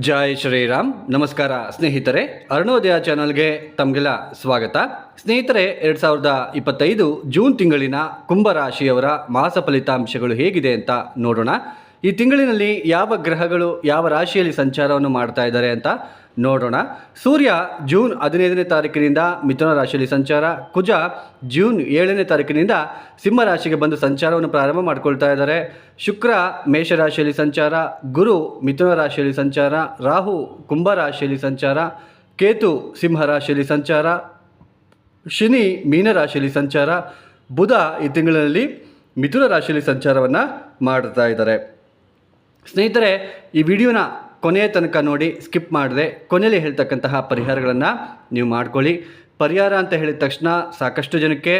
ಜೈ ಶ್ರೀರಾಮ್. ನಮಸ್ಕಾರ ಸ್ನೇಹಿತರೆ, ಅರುಣೋದಯ ಚಾನಲ್ಗೆ ತಮಗೆಲ್ಲ ಸ್ವಾಗತ. ಸ್ನೇಹಿತರೆ, ಎರಡು ಸಾವಿರದ ಇಪ್ಪತ್ತೈದು ಜೂನ್ ತಿಂಗಳಿನ ಕುಂಭರಾಶಿಯವರ ಮಾಸ ಫಲಿತಾಂಶಗಳು ಹೇಗಿದೆ ಅಂತ ನೋಡೋಣ. ಈ ತಿಂಗಳಿನಲ್ಲಿ ಯಾವ ಗ್ರಹಗಳು ಯಾವ ರಾಶಿಯಲ್ಲಿ ಸಂಚಾರವನ್ನು ಮಾಡ್ತಾ ಇದ್ದಾರೆ ಅಂತ ನೋಡೋಣ. ಸೂರ್ಯ ಜೂನ್ ಹದಿನೈದನೇ ತಾರೀಕಿನಿಂದ ಮಿಥುನ ರಾಶಿಯಲ್ಲಿ ಸಂಚಾರ. ಕುಜ ಜೂನ್ ಏಳನೇ ತಾರೀಕಿನಿಂದ ಸಿಂಹ ರಾಶಿಗೆ ಬಂದು ಸಂಚಾರವನ್ನು ಪ್ರಾರಂಭ ಮಾಡಿಕೊಳ್ತಾ ಇದ್ದಾರೆ. ಶುಕ್ರ ಮೇಷರಾಶಿಯಲ್ಲಿ ಸಂಚಾರ. ಗುರು ಮಿಥುನ ರಾಶಿಯಲ್ಲಿ ಸಂಚಾರ. ರಾಹು ಕುಂಭ ರಾಶಿಯಲ್ಲಿ ಸಂಚಾರ. ಕೇತು ಸಿಂಹ ರಾಶಿಯಲ್ಲಿ ಸಂಚಾರ. ಶನಿ ಮೀನರಾಶಿಯಲ್ಲಿ ಸಂಚಾರ. ಬುಧ ಈ ತಿಂಗಳಲ್ಲಿ ಮಿಥುನ ರಾಶಿಯಲ್ಲಿ ಸಂಚಾರವನ್ನು ಮಾಡ್ತಾ ಇದ್ದಾರೆ. ಸ್ನೇಹಿತರೆ, ಈ ವಿಡಿಯೋನ ಕೊನೆಯ ತನಕ ನೋಡಿ, ಸ್ಕಿಪ್ ಮಾಡದೆ ಕೊನೆಯಲ್ಲಿ ಹೇಳ್ತಕ್ಕಂತಹ ಪರಿಹಾರಗಳನ್ನು ನೀವು ಮಾಡ್ಕೊಳ್ಳಿ. ಪರಿಹಾರ ಅಂತ ಹೇಳಿದ ತಕ್ಷಣ ಸಾಕಷ್ಟು ಜನಕ್ಕೆ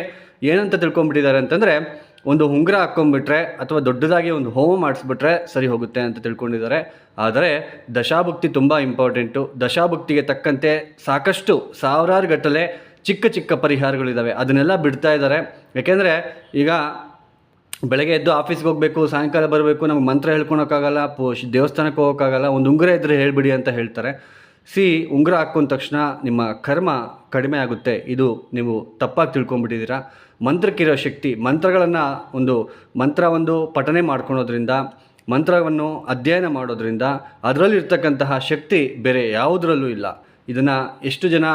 ಏನಂತ ತಿಳ್ಕೊಂಬಿಟ್ಟಿದ್ದಾರೆ ಅಂತಂದರೆ, ಒಂದು ಉಂಗುರ ಹಾಕ್ಕೊಂಡ್ಬಿಟ್ರೆ ಅಥವಾ ದೊಡ್ಡದಾಗಿ ಒಂದು ಹೋಮ ಮಾಡಿಸ್ಬಿಟ್ರೆ ಸರಿ ಹೋಗುತ್ತೆ ಅಂತ ತಿಳ್ಕೊಂಡಿದ್ದಾರೆ. ಆದರೆ ದಶಾಭುಕ್ತಿ ತುಂಬ ಇಂಪಾರ್ಟೆಂಟು. ದಶಾಭುಕ್ತಿಗೆ ತಕ್ಕಂತೆ ಸಾಕಷ್ಟು ಸಾವಿರಾರು ಗಟ್ಟಲೆ ಚಿಕ್ಕ ಚಿಕ್ಕ ಪರಿಹಾರಗಳಿದ್ದಾವೆ ಅದನ್ನೆಲ್ಲ ಬಿಡ್ತಾ ಇದ್ದಾರೆ. ಯಾಕೆಂದರೆ ಈಗ ಬೆಳಗ್ಗೆ ಎದ್ದು ಆಫೀಸ್ಗೆ ಹೋಗಬೇಕು, ಸಾಯಂಕಾಲ ಬರಬೇಕು, ನಮ್ಗೆ ಮಂತ್ರ ಹೇಳ್ಕೊಳಕ್ಕಾಗಲ್ಲ, ಪೋ ದೇವಸ್ಥಾನಕ್ಕೆ ಹೋಗೋಕ್ಕಾಗಲ್ಲ, ಒಂದು ಉಂಗುರ ಇದ್ದರೆ ಹೇಳಿಬಿಡಿ ಅಂತ ಹೇಳ್ತಾರೆ. ಸಿ, ಉಂಗುರ ಹಾಕೊಂಡ ತಕ್ಷಣ ನಿಮ್ಮ ಕರ್ಮ ಕಡಿಮೆ ಆಗುತ್ತೆ. ಇದು ನೀವು ತಪ್ಪಾಗಿ ತಿಳ್ಕೊಂಬಿಟ್ಟಿದ್ದೀರಾ ಮಂತ್ರಕ್ಕಿರೋ ಶಕ್ತಿ, ಮಂತ್ರಗಳನ್ನು ಒಂದು ಮಂತ್ರ ಒಂದು ಪಠನೆ ಮಾಡ್ಕೊಳೋದ್ರಿಂದ, ಮಂತ್ರವನ್ನು ಅಧ್ಯಯನ ಮಾಡೋದ್ರಿಂದ ಅದರಲ್ಲಿರ್ತಕ್ಕಂತಹ ಶಕ್ತಿ ಬೇರೆ ಯಾವುದರಲ್ಲೂ ಇಲ್ಲ. ಇದನ್ನು ಎಷ್ಟು ಜನ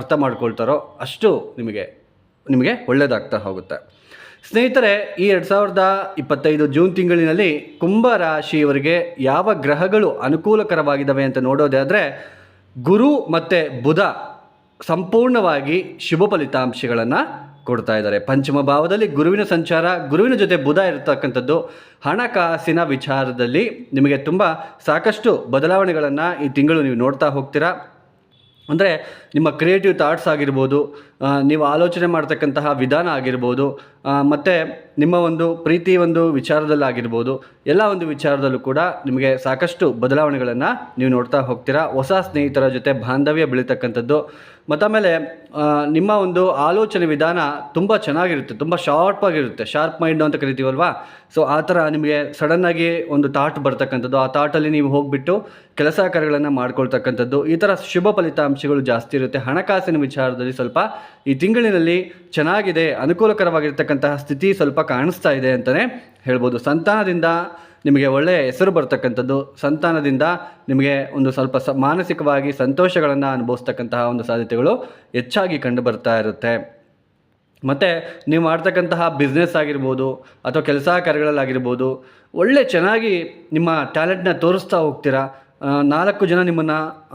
ಅರ್ಥ ಮಾಡ್ಕೊಳ್ತಾರೋ ಅಷ್ಟು ನಿಮಗೆ ನಿಮಗೆ ಒಳ್ಳೆಯದಾಗ್ತಾ ಹೋಗುತ್ತೆ. ಸ್ನೇಹಿತರೆ, ಈ ಎರಡು ಸಾವಿರದ ಇಪ್ಪತ್ತೈದು ಜೂನ್ ತಿಂಗಳಿನಲ್ಲಿ ಕುಂಭ ರಾಶಿಯವರಿಗೆ ಯಾವ ಗ್ರಹಗಳು ಅನುಕೂಲಕರವಾಗಿದ್ದಾವೆ ಅಂತ ನೋಡೋದಾದರೆ ಗುರು ಮತ್ತು ಬುಧ ಸಂಪೂರ್ಣವಾಗಿ ಶುಭ ಫಲಿತಾಂಶಗಳನ್ನು ಕೊಡ್ತಾ ಇದ್ದಾರೆ. ಪಂಚಮ ಭಾವದಲ್ಲಿ ಗುರುವಿನ ಸಂಚಾರ, ಗುರುವಿನ ಜೊತೆ ಬುಧ ಇರತಕ್ಕಂಥದ್ದು ಹಣಕಾಸಿನ ವಿಚಾರದಲ್ಲಿ ನಿಮಗೆ ತುಂಬ ಸಾಕಷ್ಟು ಬದಲಾವಣೆಗಳನ್ನು ಈ ತಿಂಗಳು ನೀವು ನೋಡ್ತಾ ಹೋಗ್ತೀರಾ. ಅಂದರೆ ನಿಮ್ಮ ಕ್ರಿಯೇಟಿವ್ ಥಾಟ್ಸ್ ಆಗಿರ್ಬೋದು ನೀವು ಆಲೋಚನೆ ಮಾಡ್ತಕ್ಕಂತಹ ವಿಧಾನ ಆಗಿರ್ಬೋದು ಮತ್ತು ನಿಮ್ಮ ಒಂದು ಪ್ರೀತಿ ಒಂದು ವಿಚಾರದಲ್ಲಾಗಿರ್ಬೋದು ಎಲ್ಲ ಒಂದು ವಿಚಾರದಲ್ಲೂ ಕೂಡ ನಿಮಗೆ ಸಾಕಷ್ಟು ಬದಲಾವಣೆಗಳನ್ನು ನೀವು ನೋಡ್ತಾ ಹೋಗ್ತೀರಾ. ಹೊಸ ಸ್ನೇಹಿತರ ಜೊತೆ ಬಾಂಧವ್ಯ ಬೆಳೀತಕ್ಕಂಥದ್ದು, ಮತ್ತು ಆಮೇಲೆ ನಿಮ್ಮ ಒಂದು ಆಲೋಚನೆ ವಿಧಾನ ತುಂಬ ಚೆನ್ನಾಗಿರುತ್ತೆ, ತುಂಬ ಶಾರ್ಪ್ ಆಗಿರುತ್ತೆ ಶಾರ್ಪ್ ಮೈಂಡ್ ಅಂತ ಕರಿತೀವಲ್ವಾ? ಸೊ ಆ ಥರ ನಿಮಗೆ ಸಡನ್ನಾಗಿ ಒಂದು ಥಾಟ್ ಬರ್ತಕ್ಕಂಥದ್ದು, ಆ ಥಾಟಲ್ಲಿ ನೀವು ಹೋಗಿಬಿಟ್ಟು ಕೆಲಸ ಕಾರ್ಯಗಳನ್ನು ಮಾಡ್ಕೊಳ್ತಕ್ಕಂಥದ್ದು, ಈ ಥರ ಶುಭ ಫಲಿತಾಂಶಗಳು ಜಾಸ್ತಿ ಇರುತ್ತೆ. ಹಣಕಾಸಿನ ವಿಚಾರದಲ್ಲಿ ಸ್ವಲ್ಪ ಈ ತಿಂಗಳಿನಲ್ಲಿ ಚೆನ್ನಾಗಿದೆ ಅನುಕೂಲಕರವಾಗಿರ್ತಕ್ಕಂತಹ ಸ್ಥಿತಿ ಸ್ವಲ್ಪ ಕಾಣಿಸ್ತಾ ಇದೆ ಅಂತಲೇ ಹೇಳ್ಬೋದು. ಸಂತಾನದಿಂದ ನಿಮಗೆ ಒಳ್ಳೆಯ ಹೆಸರು ಬರ್ತಕ್ಕಂಥದ್ದು. ಸಂತಾನದಿಂದ ನಿಮಗೆ ಒಂದು ಸ್ವಲ್ಪ ಸ ಮಾನಸಿಕವಾಗಿ ಸಂತೋಷಗಳನ್ನು ಅನುಭವಿಸ್ತಕ್ಕಂತಹ ಒಂದು ಸಾಧ್ಯತೆಗಳು ಹೆಚ್ಚಾಗಿ ಕಂಡು ಬರ್ತಾ ಇರುತ್ತೆ. ಮತ್ತು ನೀವು ಮಾಡ್ತಕ್ಕಂತಹ ಬಿಸ್ನೆಸ್ ಆಗಿರ್ಬೋದು ಅಥವಾ ಕೆಲಸ ಕಾರ್ಯಗಳಲ್ಲಾಗಿರ್ಬೋದು, ಒಳ್ಳೆ ಚೆನ್ನಾಗಿ ನಿಮ್ಮ ಟ್ಯಾಲೆಂಟ್ನ ತೋರಿಸ್ತಾ ಹೋಗ್ತೀರಾ? ನಾಲ್ಕು ಜನ ನಿಮ್ಮನ್ನು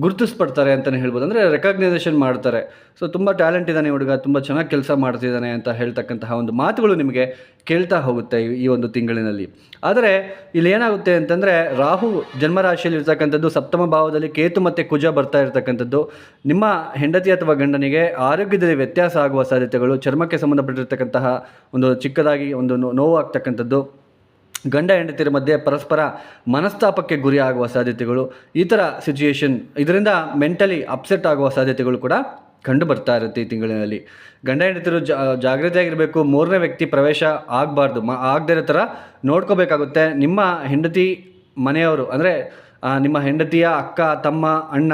ಗುರುತಿಸ್ಪಡ್ತಾರೆ ಅಂತಲೇ ಹೇಳ್ಬೋದು. ಅಂದರೆ ರೆಕಗ್ನೈಸೇಷನ್ ಮಾಡ್ತಾರೆ. ಸೊ ತುಂಬ ಟ್ಯಾಲೆಂಟ್ ಇದ್ದಾನೆ ಹುಡುಗ, ತುಂಬ ಚೆನ್ನಾಗಿ ಕೆಲಸ ಮಾಡ್ತಿದ್ದಾನೆ ಅಂತ ಹೇಳ್ತಕ್ಕಂತಹ ಒಂದು ಮಾತುಗಳು ನಿಮಗೆ ಕೇಳ್ತಾ ಹೋಗುತ್ತೆ ಈ- ಒಂದು ತಿಂಗಳಿನಲ್ಲಿ. ಆದರೆ, ಇಲ್ಲಿ ಏನಾಗುತ್ತೆ ಅಂತಂದರೆ, ರಾಹು ಜನ್ಮರಾಶಿಯಲ್ಲಿ ಇರ್ತಕ್ಕಂಥದ್ದು ಸಪ್ತಮ ಭಾವದಲ್ಲಿ ಕೇತು ಮತ್ತು ಕುಜ ಬರ್ತಾ ಇರತಕ್ಕಂಥದ್ದು. ನಿಮ್ಮ ಹೆಂಡತಿ ಅಥವಾ ಗಂಡನಿಗೆ ಆರೋಗ್ಯದಲ್ಲಿ ವ್ಯತ್ಯಾಸ ಆಗುವ ಸಾಧ್ಯತೆಗಳು, ಚರ್ಮಕ್ಕೆ ಸಂಬಂಧಪಟ್ಟಿರ್ತಕ್ಕಂತಹ ಒಂದು ಚಿಕ್ಕದಾಗಿ ಒಂದು ನೋವಾಗ್ತಕ್ಕಂಥದ್ದು. ಗಂಡ ಹೆಂಡತಿಯರ ಮಧ್ಯೆ ಪರಸ್ಪರ ಮನಸ್ತಾಪಕ್ಕೆ ಗುರಿ ಆಗುವ ಸಾಧ್ಯತೆಗಳು, ಈ ಥರ ಸಿಚುಯೇಷನ್ ಇದರಿಂದ ಮೆಂಟಲಿ ಅಪ್ಸೆಟ್ ಆಗುವ ಸಾಧ್ಯತೆಗಳು ಕೂಡ ಕಂಡು ಬರ್ತಾ ಇರುತ್ತೆ ಈ ತಿಂಗಳಿನಲ್ಲಿ. ಗಂಡ ಹೆಂಡತಿರು ಜಾ, ಜಾಗ್ರತೆಯಾಗಿರಬೇಕು, ಮೂರನೇ ವ್ಯಕ್ತಿ ಪ್ರವೇಶ ಆಗಬಾರ್ದು, ಮ, ಆಗದೇ ಇರೋ ಥರ ನೋಡ್ಕೋಬೇಕಾಗುತ್ತೆ. ನಿಮ್ಮ ಹೆಂಡತಿ ಮನೆಯವರು, ಅಂದರೆ ನಿಮ್ಮ ಹೆಂಡತಿಯ ಅಕ್ಕ, ತಮ್ಮ, ಅಣ್ಣ,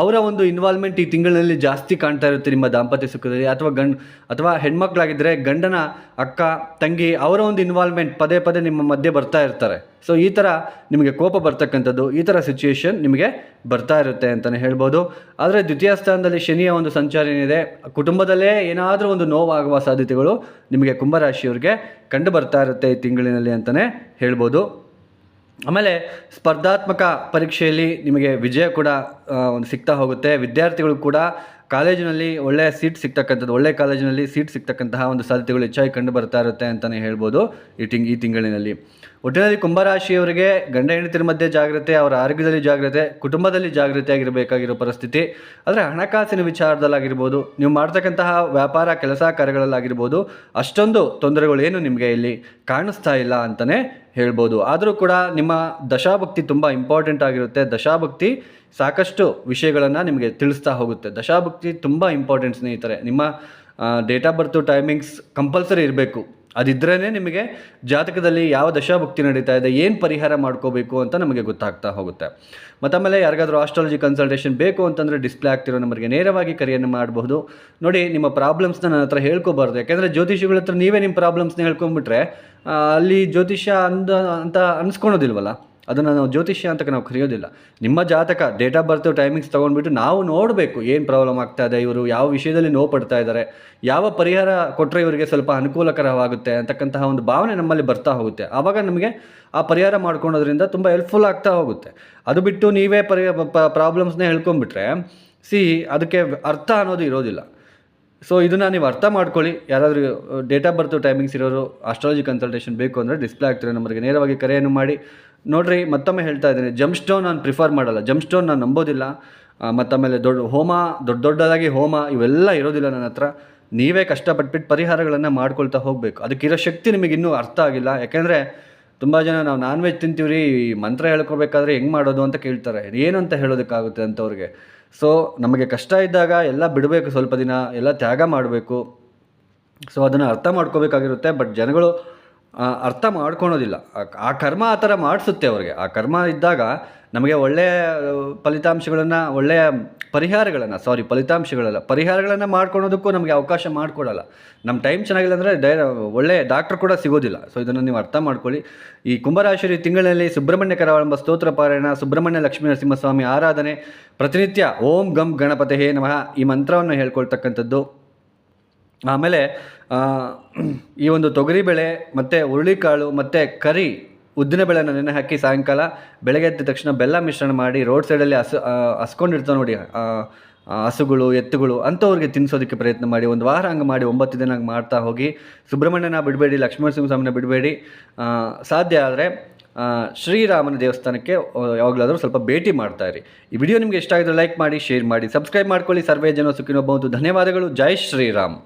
ಅವರ ಒಂದು ಇನ್ವಾಲ್ವ್ಮೆಂಟ್ ಈ ತಿಂಗಳಿನಲ್ಲಿ ಜಾಸ್ತಿ ಕಾಣ್ತಾ ಇರುತ್ತೆ ನಿಮ್ಮ ದಾಂಪತ್ಯ ಸುಖದಲ್ಲಿ. ಅಥವಾ ಗಂಡ್, ಅಥವಾ ಹೆಣ್ಮಕ್ಳಾಗಿದ್ದರೆ ಗಂಡನ ಅಕ್ಕ, ತಂಗಿ ಅವರ ಒಂದು ಇನ್ವಾಲ್ವ್ಮೆಂಟ್ ಪದೇ ಪದೇ ನಿಮ್ಮ ಮಧ್ಯೆ ಬರ್ತಾ ಇರ್ತಾರೆ. ಸೊ ಈ ಥರ ನಿಮಗೆ ಕೋಪ ಬರ್ತಕ್ಕಂಥದ್ದು, ಈ ಥರ ಸಿಚುಯೇಷನ್ ನಿಮಗೆ ಬರ್ತಾ ಇರುತ್ತೆ ಅಂತಲೇ ಹೇಳ್ಬೋದು. ಆದರೆ ದ್ವಿತೀಯ ಸ್ಥಾನದಲ್ಲಿ ಶನಿಯ ಒಂದು ಸಂಚಾರ ಏನಿದೆ, ಕುಟುಂಬದಲ್ಲೇ ಏನಾದರೂ ಒಂದು ನೋವಾಗುವ ಸಾಧ್ಯತೆಗಳು ನಿಮಗೆ ಕುಂಭರಾಶಿಯವ್ರಿಗೆ ಕಂಡು ಬರ್ತಾ ಇರುತ್ತೆ ಈ ತಿಂಗಳಿನಲ್ಲಿ ಅಂತಲೇ ಹೇಳ್ಬೋದು. ಆಮೇಲೆ ಸ್ಪರ್ಧಾತ್ಮಕ ಪರೀಕ್ಷೆಯಲ್ಲಿ ನಿಮಗೆ ವಿಜಯ ಕೂಡ ಒಂದು ಸಿಗ್ತಾ ಹೋಗುತ್ತೆ. ವಿದ್ಯಾರ್ಥಿಗಳು ಕೂಡ ಕಾಲೇಜಿನಲ್ಲಿ ಒಳ್ಳೆಯ ಸೀಟ್ ಸಿಗ್ತಕ್ಕಂಥದ್ದು ಒಳ್ಳೆಯ ಕಾಲೇಜಿನಲ್ಲಿ ಸೀಟ್ ಸಿಗ್ತಕ್ಕಂತಹ ಒಂದು ಸಾಧ್ಯತೆಗಳು ಹೆಚ್ಚಾಗಿ ಕಂಡು ಬರ್ತಾ ಇರುತ್ತೆ ಅಂತಲೇ ಹೇಳ್ಬೋದು ಈ ತಿಂಗ್ ಈ ತಿಂಗಳಿನಲ್ಲಿ. ಒಟ್ಟಿನಲ್ಲಿ ಕುಂಭರಾಶಿಯವರಿಗೆ ಗಂಡ ಹೆಂಡತಿರ ಮಧ್ಯೆ ಜಾಗ್ರತೆ, ಅವರ ಆರೋಗ್ಯದಲ್ಲಿ ಜಾಗ್ರತೆ, ಕುಟುಂಬದಲ್ಲಿ ಜಾಗ್ರತೆ ಆಗಿರಬೇಕಾಗಿರೋ ಪರಿಸ್ಥಿತಿ. ಆದರೆ ಹಣಕಾಸಿನ ವಿಚಾರದಲ್ಲಾಗಿರ್ಬೋದು, ನೀವು ಮಾಡ್ತಕ್ಕಂತಹ ವ್ಯಾಪಾರ, ಕೆಲಸ ಕಾರ್ಯಗಳಲ್ಲಾಗಿರ್ಬೋದು, ಅಷ್ಟೊಂದು ತೊಂದರೆಗಳೇನು ನಿಮಗೆ ಇಲ್ಲಿ ಕಾಣಿಸ್ತಾ ಇಲ್ಲ ಅಂತಲೇ ಹೇಳ್ಬೋದು. ಆದರೂ ಕೂಡ ನಿಮ್ಮ ದಶಾಭಕ್ತಿ ತುಂಬ ಇಂಪಾರ್ಟೆಂಟ್ ಆಗಿರುತ್ತೆ. ದಶಾಭಕ್ತಿ ಸಾಕಷ್ಟು ವಿಷಯಗಳನ್ನು ನಿಮಗೆ ತಿಳಿಸ್ತಾ ಹೋಗುತ್ತೆ. ದಶಾಭಕ್ತಿ ತುಂಬ ಇಂಪಾರ್ಟೆಂಟ್ ಸ್ನೇಹಿತರೆ. ನಿಮ್ಮ date of birth timings compulsory ಇರಬೇಕು. ಅದಿದ್ರೇ ನಿಮಗೆ ಜಾತಕದಲ್ಲಿ ಯಾವ ದಶಾಭುಕ್ತಿ ನಡೀತಾ ಇದೆ, ಏನು ಪರಿಹಾರ ಮಾಡ್ಕೋಬೇಕು ಅಂತ ನಮಗೆ ಗೊತ್ತಾಗ್ತಾ ಹೋಗುತ್ತೆ. ಮತ್ತು ಆಮೇಲೆ ಯಾರಿಗಾದರೂ ಆಸ್ಟ್ರಾಲಜಿ ಕನ್ಸಲ್ಟೇಷನ್ ಬೇಕು ಅಂತಂದರೆ ಡಿಸ್ಪ್ಲೇ ಆಗ್ತಿರೋ ನಮಗೆ ನೇರವಾಗಿ ಕರೆಯನ್ನು ಮಾಡಬಹುದು. ನೋಡಿ, ನಿಮ್ಮ ಪ್ರಾಬ್ಲಮ್ಸ್ನ ನನ್ನ ಹತ್ರ ಹೇಳ್ಕೊಬಾರ್ದು. ಯಾಕೆಂದರೆ ಜ್ಯೋತಿಷಿಗಳ ಹತ್ರ ನೀವೇ ನಿಮ್ಮ ಪ್ರಾಬ್ಲಮ್ಸ್ನ ಹೇಳ್ಕೊಂಬಿಟ್ರೆ ಅಲ್ಲಿ ಜ್ಯೋತಿಷ್ಯ ಅಂದ, ಅಂತ ಅನ್ಸ್ಕೊಳೋದಿಲ್ವಲ್ಲ? ಅದನ್ನು ನಾವು ಜ್ಯೋತಿಷ್ಯ ಅಂತ ನಾವು ಕರೆಯೋದಿಲ್ಲ. ನಿಮ್ಮ ಜಾತಕ ಡೇಟ್ ಆಫ್ ಬರ್ತ್ ಟೈಮಿಂಗ್ಸ್ ತೊಗೊಂಡ್ಬಿಟ್ಟು ನಾವು ನೋಡಬೇಕು ಏನು ಪ್ರಾಬ್ಲಮ್ ಆಗ್ತಾ ಇದೆ, ಇವರು ಯಾವ ವಿಷಯದಲ್ಲಿ ನೋವು ಪಡ್ತಾ ಇದ್ದಾರೆ ಯಾವ ಪರಿಹಾರ ಕೊಟ್ಟರೆ ಇವರಿಗೆ ಸ್ವಲ್ಪ ಅನುಕೂಲಕರವಾಗುತ್ತೆ ಅಂತಕ್ಕಂತಹ ಒಂದು ಭಾವನೆ ನಮ್ಮಲ್ಲಿ ಬರ್ತಾ ಹೋಗುತ್ತೆ. ಆವಾಗ ನಮಗೆ ಆ ಪರಿಹಾರ ಮಾಡ್ಕೊಳೋದ್ರಿಂದ ತುಂಬ ಹೆಲ್ಪ್ಫುಲ್ ಆಗ್ತಾ ಹೋಗುತ್ತೆ. ಅದು ಬಿಟ್ಟು ನೀವೇ ಪರಿ ಪ್ರಾಬ್ಲಮ್ಸ್ನ ಹೇಳ್ಕೊಂಬಿಟ್ರೆ ಸಿ, ಅದಕ್ಕೆ ಅರ್ಥ ಅನ್ನೋದು ಇರೋದಿಲ್ಲ. ಸೊ ಇದನ್ನು ನೀವು ಅರ್ಥ ಮಾಡ್ಕೊಳ್ಳಿ. ಯಾರಾದರೂ ಡೇಟ್ ಆಫ್ ಬರ್ತ್ ಟೈಮಿಂಗ್ಸ್ ಇರೋರು ಆಸ್ಟ್ರಾಲಜಿ ಕನ್ಸಲ್ಟೇಷನ್ ಬೇಕು ಅಂದರೆ ಡಿಸ್ಪ್ಲೇ ಆಗ್ತಿರೋ ನಂಬರ್ಗೆ ನೇರವಾಗಿ ಕರೆಯನ್ನು ಮಾಡಿ. ನೋಡ್ರಿ, ಮತ್ತೊಮ್ಮೆ ಹೇಳ್ತಾ ಇದ್ದೀನಿ. ಜಂಪ್ ಸ್ಟೋನ್ ನಾನು ಪ್ರಿಫರ್ ಮಾಡಲ್ಲ. ಜಂಪ್ ಸ್ಟೋನ್ ನಾನು ನಂಬೋದಿಲ್ಲ. ಮತ್ತು ದೊಡ್ಡ ಹೋಮ, ದೊಡ್ಡ ದೊಡ್ಡದಾಗಿ ಹೋಮ, ಇವೆಲ್ಲ ಇರೋದಿಲ್ಲ ನನ್ನ ಹತ್ರ. ನೀವೇ ಕಷ್ಟಪಟ್ಬಿಟ್ಟು ಪರಿಹಾರಗಳನ್ನು ಮಾಡ್ಕೊಳ್ತಾ ಹೋಗಬೇಕು. ಅದಕ್ಕಿರೋ ಶಕ್ತಿ ನಿಮಗೆ ಇನ್ನೂ ಅರ್ಥ ಆಗಿಲ್ಲ. ಯಾಕೆಂದರೆ, ತುಂಬ ಜನ ನಾವು ನಾನ್ ವೆಜ್ ತಿಂತೀವ್ರಿ, ಈ ಮಂತ್ರ ಹೇಳ್ಕೊಬೇಕಾದ್ರೆ ಹೆಂಗೆ ಮಾಡೋದು ಅಂತ ಕೇಳ್ತಾರೆ. ಏನು ಅಂತ ಹೇಳೋದಕ್ಕಾಗುತ್ತೆ ಅಂಥವ್ರಿಗೆ ಸೊ ನಮಗೆ ಕಷ್ಟ ಇದ್ದಾಗ ಎಲ್ಲ ಬಿಡಬೇಕು ಸ್ವಲ್ಪ ದಿನ, ಎಲ್ಲ ತ್ಯಾಗ ಮಾಡಬೇಕು. ಸೊ ಅದನ್ನು ಅರ್ಥ ಮಾಡ್ಕೋಬೇಕಾಗಿರುತ್ತೆ. ಬಟ್ ಜನಗಳು ಅರ್ಥ ಮಾಡ್ಕೊಳೋದಿಲ್ಲ. ಆ- ಕರ್ಮ ಆ ಥರ ಮಾಡಿಸುತ್ತೆ ಅವ್ರಿಗೆ. ಆ ಕರ್ಮ ಇದ್ದಾಗ ನಮಗೆ ಒಳ್ಳೆಯ ಫಲಿತಾಂಶಗಳನ್ನು, ಒಳ್ಳೆಯ ಪರಿಹಾರಗಳನ್ನು ಸಾರಿ ಫಲಿತಾಂಶಗಳಲ್ಲ, ಪರಿಹಾರಗಳನ್ನು ಮಾಡ್ಕೊಳೋದಕ್ಕೂ ನಮಗೆ ಅವಕಾಶ ಮಾಡಿಕೊಡಲ್ಲ. ನಮ್ಮ ಟೈಮ್ ಚೆನ್ನಾಗಿಲ್ಲ ಅಂದರೆ ಡೈ ಒಳ್ಳೆಯ ಡಾಕ್ಟ್ರ್ ಕೂಡ ಸಿಗೋದಿಲ್ಲ. ಸೊ ಇದನ್ನು ನೀವು ಅರ್ಥ ಮಾಡ್ಕೊಳ್ಳಿ. ಈ ಕುಂಭರಾಶಿ ತಿಂಗಳಲ್ಲಿ ಸುಬ್ರಹ್ಮಣ್ಯ ಕರಾವಳಂಬ ಸ್ತೋತ್ರ ಪಾರಾಯಣ, ಸುಬ್ರಹ್ಮಣ್ಯ ಲಕ್ಷ್ಮೀ ನರಸಿಂಹಸ್ವಾಮಿ ಆರಾಧನೆ, ಪ್ರತಿನಿತ್ಯ ಓಂ ಗಂ ಗಣಪತಿ ಹೇ ನಮಃ ಈ ಮಂತ್ರವನ್ನು ಹೇಳ್ಕೊಳ್ತಕ್ಕಂಥದ್ದು. ಆಮೇಲೆ ಈ ಒಂದು ತೊಗರಿಬೇಳೆ ಮತ್ತು ಹುರುಳಿಕಾಳು, ಮತ್ತು ಕರಿ ಉದ್ದಿನ ಬೇಳೆನ ನೆನೆ ಹಾಕಿ ಸಾಯಂಕಾಲ ಬೆಳಗ್ಗೆ ಎದ್ದ ತಕ್ಷಣ ಬೆಲ್ಲ ಮಿಶ್ರಣ ಮಾಡಿ ರೋಡ್ ಸೈಡಲ್ಲಿ ಹಸು ಹಸ್ಕೊಂಡಿರ್ತವೆ ನೋಡಿ ಹಸುಗಳು, ಎತ್ತುಗಳು ಅಂಥವ್ರಿಗೆ ತಿನ್ನಿಸೋದಕ್ಕೆ ಪ್ರಯತ್ನ ಮಾಡಿ ಒಂದು ವಾರ ಹಂಗೆ ಮಾಡಿ ಒಂಬತ್ತು ದಿನ ಮಾಡ್ತಾ ಹೋಗಿ. ಸುಬ್ರಹ್ಮಣ್ಯನ ಬಿಡಬೇಡಿ ಲಕ್ಷ್ಮೀನರಸಿಂಹ ಸ್ವಾಮಿನ ಬಿಡಬೇಡಿ. ಸಾಧ್ಯ ಆದರೆ ಶ್ರೀರಾಮನ ದೇವಸ್ಥಾನಕ್ಕೆ ಯಾವಾಗಲಾದರೂ ಸ್ವಲ್ಪ ಭೇಟಿ ಮಾಡ್ತಾ ಇರಿ. ಈ ವಿಡಿಯೋ ನಿಮಗೆ ಇಷ್ಟ ಆಗಿದ್ರೆ ಲೈಕ್ ಮಾಡಿ, ಶೇರ್ ಮಾಡಿ, ಸಬ್ಸ್ಕ್ರೈಬ್ ಮಾಡ್ಕೊಳ್ಳಿ. ಸರ್ವೇ ಜನ ಸುಖಿನೋಬಹುದು ಧನ್ಯವಾದಗಳು. ಜೈ ಶ್ರೀರಾಮ್.